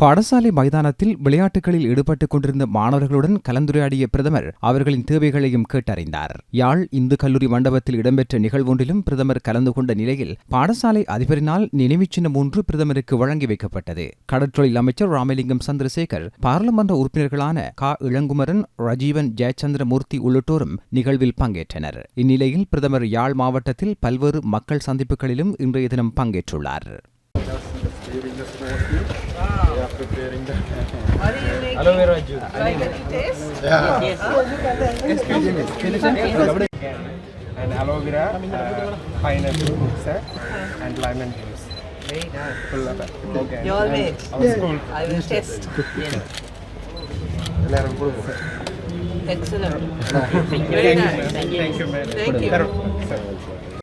பாடசாலை மைதானத்தில் விளையாட்டுகளில் ஈடுபட்டுக் கொண்டிருந்த மாணவர்களுடன் கலந்துரையாடிய பிரதமர் அவர்களின் தேவைகளையும் கேட்டறிந்தார். யாழ் இந்து கல்லூரி மண்டபத்தில் இடம்பெற்ற நிகழ்வொன்றிலும் பிரதமர் கலந்து கொண்ட நிலையில் பாடசாலை அதிபரினால் நினைவுச்சின்னம் ஒன்று பிரதமருக்கு வழங்கி வைக்கப்பட்டது. கடற்றொழில் அமைச்சர் ராமலிங்கம் சந்திரசேகர் பாராளுமன்ற உறுப்பினர்களான கா. இளங்குமரன் ரஜீவன் ஜெயச்சந்திரமூர்த்தி உள்ளிட்டோரும் நிகழ்வில் பங்கேற்றனர். இந்நிலையில் பிரதமர் யாழ் மாவட்டத்தில் பல்வேறு மக்கள் சந்திப்புகளிலும் இன்றைய தினம் பங்கேற்றுள்ளார். Aloe vera juice. Like any taste? And aloe vera, uh, pineapple juice, uh, and lemon juice. Very nice. Full of it. Okay. You all made? Our school. I will test. எல்லாரும் கொடுப்போம். Excellent. Very nice. Thank you, ma'am. Thank you. Sir.